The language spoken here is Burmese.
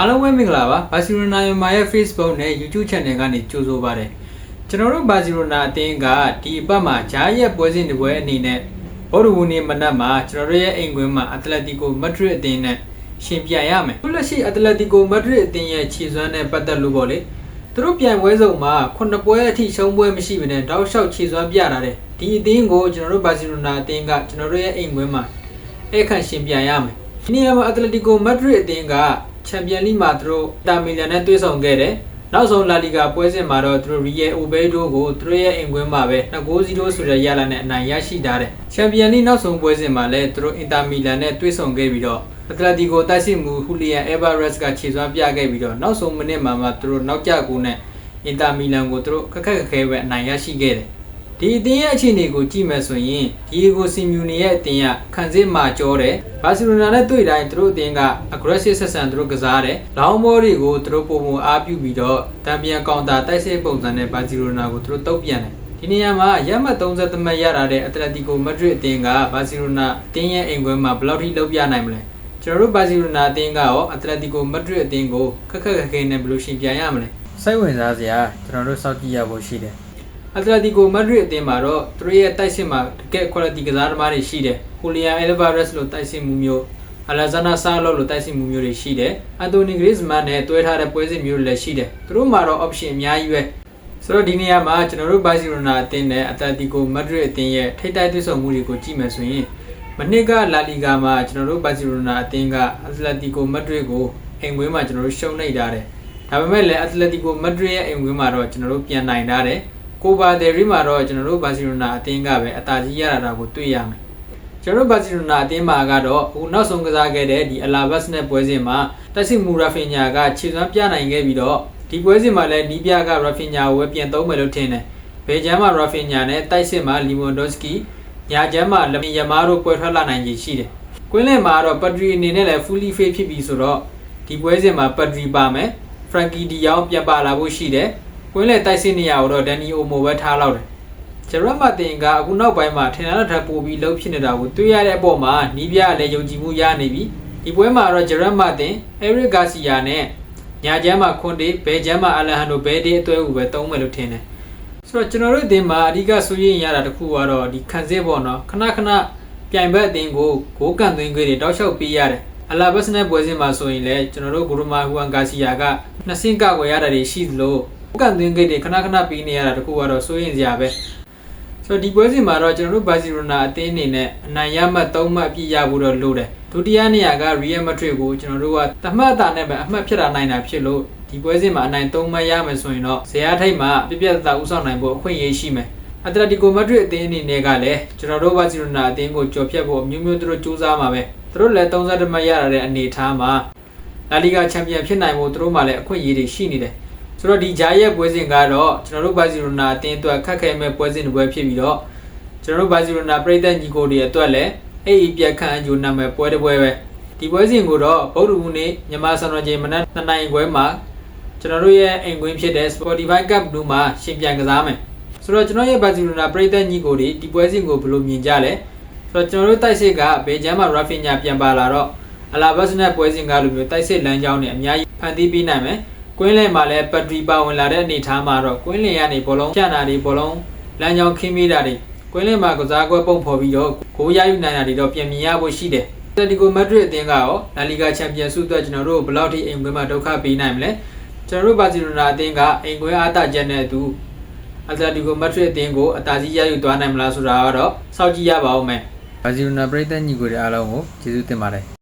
အားလုံးပဲမင်္ဂလာပါဘာစီလိုနာမြန်မာရဲ့ Facebook နဲ့ YouTube Channel ကနေကြိုဆိုပါရစေကျွန်တော်တို့ဘာစီလိုနာအသင်းကဒီအပတ်မှာဂျားရဲ့ပွဲစဉ်တစ်ပွဲအနေနဲ့ဘော်ဒူဝနေ့မနက်မှာကျွန်တော်တို့ရဲ့အိမ်ကွင်းမှာအတလက်တီကိုမက်ဒရစ်အသင်းနဲ့ရှင်ပြိုင်ရမယ်ခုလက်ရှိအတလက်တီကိုမက်ဒရစ်အသင်းရဲ့ခြေစွမ်းနဲ့ပတ်သက်လို့ပေါ့လေသူတို့ပြိုင်ပွဲစုံမှာခုနှစ်ပွဲအထိရှုံးပွဲမရှိဘဲနဲ့တောက်လျှောက်ခြေစွမ်းပြတာတဲ့ဒီအသင်းကိုကျွန်တော်တို့ဘာစီလိုနာအသင်းကကျွန်တော်တို့ရဲ့အိမ်ကွင်းမှာအဲ့ခန့်ရှင်ပြိုင်ရမယ်ဒီနေရာမှာအတလက်တီကိုမက်ဒရစ်အသင်းက ချန်ပီယံလိမှာသူတို့တာမီလန်နဲ့တွေ့ဆုံခဲ့တယ်။နောက်ဆုံးလာလီဂါပွဲစဉ်မှာတော့သူတို့ရီယယ်အိုဘဲဒိုကိုသူတို့ရဲ့အိမ်ကွင်းမှာပဲ2-0ဆိုတဲ့ရလဒ်နဲ့အနိုင်ရရှိထားတယ်။ချန်ပီယံလိနောက်ဆုံးပွဲစဉ်မှာလည်းသူတို့အင်တာမီလန်နဲ့တွေ့ဆုံခဲ့ပြီးတော့အတလက်တီကိုတိုက်စစ်မှုဟူလီယန်အေဗာရက်စ်ကခြေစွမ်းပြခဲ့ပြီးတော့နောက်ဆုံးမိနစ်မှာမှသူတို့နောက်ကျကူနဲ့အင်တာမီလန်ကိုသူတို့ခက်ခက်ခက်ခဲပဲအနိုင်ရရှိခဲ့တယ်။ ဒီအတင်းရဲ့အခြေအနေကိုကြည့်မယ်ဆိုရင်ဒီကိုစီမြူနေရဲ့အတင်းကခံစစ်မှာကြောတယ်ဘာစီလိုနာနဲ့တွေ့တိုင်းသူတို့အတင်းက aggressive ဆက်ဆံသူတို့ကစားတယ်လောင်းမောတွေကိုသူတို့ပုံပုံအားပြုပြီးတော့တံပြန်ကောင်တာတိုက်စစ်ပုံစံနဲ့ဘာစီလိုနာကိုသူတို့တုတ်ပြန်တယ်ဒီနေရာမှာရက်မှတ်30သမတ်ရတာတဲ့အတလက်တီကိုမက်ဒရစ်အတင်းကဘာစီလိုနာအတင်းရဲ့အိမ်ခွဲမှာဘယ်လောက်ထိလုပ်ပြနိုင်မလဲကျွန်တော်တို့ဘာစီလိုနာအတင်းကရောအတလက်တီကိုမက်ဒရစ်အတင်းကိုခက်ခက်ခက်ခဲနဲ့ဘယ်လိုရှင်ပြန်ရမလဲစိတ်ဝင်စားစရာကျွန်တော်တို့စောင့်ကြည့်ရဖို့ရှိတယ် အတလက်တီကိုမက်ဒရစ်အသင်းမှာတော့သူတို့ရဲ့တိုက်စစ်မှာတကယ် quality ကစားသမားတွေရှိတယ်။ဟူလီယန်အယ်ဗာရက်စ်လိုတိုက်စစ်မှုမျိုးအလာဇာနာဆာလောလိုတိုက်စစ်မှုမျိုးတွေရှိတယ်။အန်တိုနီဂရစ်မန်နဲ့တွဲထားတဲ့ပွဲစဉ်မျိုးတွေလည်းရှိတယ်။သူတို့မှာတော့ option အများကြီးပဲ။ဆိုတော့ဒီနေရာမှာကျွန်တော်တို့ဘာစီလိုနာအသင်းနဲ့အတလက်တီကိုမက်ဒရစ်အသင်းရဲ့ထိပ်တိုက်တွေ့ဆုံမှုတွေကိုကြည့်မယ်ဆိုရင်မနစ်ကလာလီဂါမှာကျွန်တော်တို့ဘာစီလိုနာအသင်းကအတလက်တီကိုမက်ဒရစ်ကိုအိမ်ဝင်းမှာကျွန်တော်တို့ရှုံးနေကြတယ်။ဒါပေမဲ့လည်းအတလက်တီကိုမက်ဒရစ်ရဲ့အိမ်ဝင်းမှာတော့ကျွန်တော်တို့ပြန်နိုင်ထားတယ်။ ကိုပါတယ်ရီမှာတော့ကျွန်တော်တို့ဘာစီလိုနာအသင်းကပဲအသာကြီးရတာကိုတွေ့ရမယ်ကျွန်တော်တို့ဘာစီလိုနာအသင်းမှာကတော့အခုနောက်ဆုံးကစားခဲ့တဲ့ဒီအလာဘတ်နဲ့ပွဲစဉ်မှာတက်စီမူရာဖင်ညာကခြေစွမ်းပြနိုင်ခဲ့ပြီးတော့ဒီပွဲစဉ်မှာလည်းနီးပြကရာဖင်ညာကိုပဲပြန်သုံးမယ်လို့ထင်တယ်ဘယ်ချမ်းမှာရာဖင်ညာနဲ့တိုက်စစ်မှာလီမွန်ဒိုစကီညာချမ်းမှာလမင်ယမားတို့ပွဲထွက်လာနိုင်ခြေရှိတယ်ကွင်းလင်မှာတော့ပတ်ဒရီအနေနဲ့လည်း fully fit ဖြစ်ပြီဆိုတော့ဒီပွဲစဉ်မှာပတ်ဒရီပါမယ်ဖရန်ကီဒီယောင်ပြန်ပါလာဖို့ရှိတယ် ကွင်းလေတိုက်စစ်နေရတော့ဒန်နီအိုမိုပဲထားလောက်တယ်ဂျရတ်မတင်ကအခုနောက်ပိုင်းမှာထင်တာထပ်ပို့ပြီးလှုပ်ဖြစ်နေတာကိုတွေ့ရတဲ့အပေါ်မှာနီးပြလည်းယုံကြည်မှုရနေပြီဒီပွဲမှာတော့ဂျရတ်မတင်အဲရစ်ဂါစီယာနဲ့ညာချမ်းမှာခွန်တေဘဲချမ်းမှာအလဟန်ဒိုဘဲတေအသွဲကိုပဲသုံးမယ်လို့ထင်တယ်ဆိုတော့ကျွန်တော်တို့အတင်းမှာအဓိကဆိုရင်ရတာတစ်ခုကတော့ဒီခံစစ်ပေါ့နော်ခဏခဏပြိုင်ဘက်အတင်းကိုဂိုးကန်သွင်းခွေတွေတောက်လျှောက်ပေးရတယ်အလာဘတ်စနဲ့ပွဲစဉ်မှာဆိုရင်လည်းကျွန်တော်တို့ဂိုရမာဟူအန်ဂါစီယာကနှစ်ဆင့်ကကွယ်ရတာတွေရှိသလို ကန်သွင်းဂိတ်တွေခဏခဏပြီးနေရတာတခုကတော့စိုးရင်စရာပဲဆိုတော့ဒီပွဲစဉ်မှာတော့ကျွန်တော်တို့ဘာစီလိုနာအသင်းအနေနဲ့အနိုင်ရမှတ်၃မှတ်အပြည့်ရဖို့တော့လိုတယ်ဒုတိယနေရာက Real Madrid ကိုကျွန်တော်တို့ကတမှတ်အတာနဲ့ပဲအမှတ်ဖြစ်တာနိုင်တာဖြစ်လို့ဒီပွဲစဉ်မှာအနိုင်၃မှတ်ရမယ်ဆိုရင်တော့ဇေယျထိတ်မှာပြပြတသားဥဆောင်နိုင်ဖို့အခွင့်အရေးရှိမယ်အတလက်တီကိုမက်ဒရစ်အသင်းအနေနဲ့ကလည်းကျွန်တော်တို့ဘာစီလိုနာအသင်းကိုကြော်ဖြတ်ဖို့အမျိုးမျိုးသူတို့စူးစမ်းမှာပဲသူတို့လည်း32မှတ်ရတာတဲ့အနေအထားမှာလာလီဂါချန်ပီယံဖြစ်နိုင်ဖို့သူတို့မှလည်းအခွင့်အရေးတွေရှိနေတယ် ဆိုတော့ဒီဂျာရဲ့ပွဲစဉ်ကတော့ကျွန်တော်တို့ဘာစီလိုနာအတင်းအတွက်ခက်ခဲမဲ့ပွဲစဉ်တစ်ပွဲဖြစ်ပြီးတော့ကျွန်တော်တို့ဘာစီလိုနာပြည်သက်ညီကိုတွေအတွက်လည်းအဲ့ဒီပြက်ခန့်အကျိုးနာမဲ့ပွဲတစ်ပွဲပဲဒီပွဲစဉ်ကိုတော့ဗုဒ္ဓဘူးနေ့မြန်မာစံတော်ချိန်မနက်2နိုင်ခွဲမှာကျွန်တော်တို့ရဲ့အိမ်ကွင်းဖြစ်တဲ့ Spotify Cup 2မှာရှင်ပြန်ကစားမယ်ဆိုတော့ကျွန်တော်ရဲ့ဘာစီလိုနာပြည်သက်ညီကိုတွေဒီပွဲစဉ်ကိုဘယ်လိုမြင်ကြလဲဆိုတော့ကျွန်တော်တို့တိုက်စစ်ကဘေဂျန်မှာ Rafinha ပြန်ပါလာတော့အလာဘတ်နဲ့ပွဲစဉ်ကလိုမျိုးတိုက်စစ်လမ်းကြောင်းနဲ့အများကြီးဖန်တီးပေးနိုင်မယ် ကွင်းလယ်မှာလည်းပတ်ထရီပါဝင်လာတဲ့အနေအထားမှာတော့ကွင်းလယ်ကနေဘောလုံးဖြတ်တာတွေဘောလုံးလမ်းကြောင်းခင်းမိတာတွေကွင်းလယ်မှာကစားကွက်ပုံဖော်ပြီးတော့ဂိုးရယူနိုင်တာတွေတော့ပြင်မြင်ရဖို့ရှိတယ်။အက်တလီကိုမက်ဒရစ်အသင်းကရောလာလီဂါချန်ပီယံဆုအတွက်ကျွန်တော်တို့ဘယ်လောက်ထိအိမ်ကွင်းမှာဒုက္ခပေးနိုင်မလဲ။ကျွန်တော်တို့ဘာစီလိုနာအသင်းကအိမ်ကွင်းအားတာချက်နဲ့အတူအက်တလီကိုမက်ဒရစ်အသင်းကိုအတားကြီးရယူသွားနိုင်မလားဆိုတာကတော့စောင့်ကြည့်ရပါဦးမယ်။ဘာစီလိုနာပြည်သက်ညီကိုတွေအားလုံးကိုကျေးဇူးတင်ပါတယ်။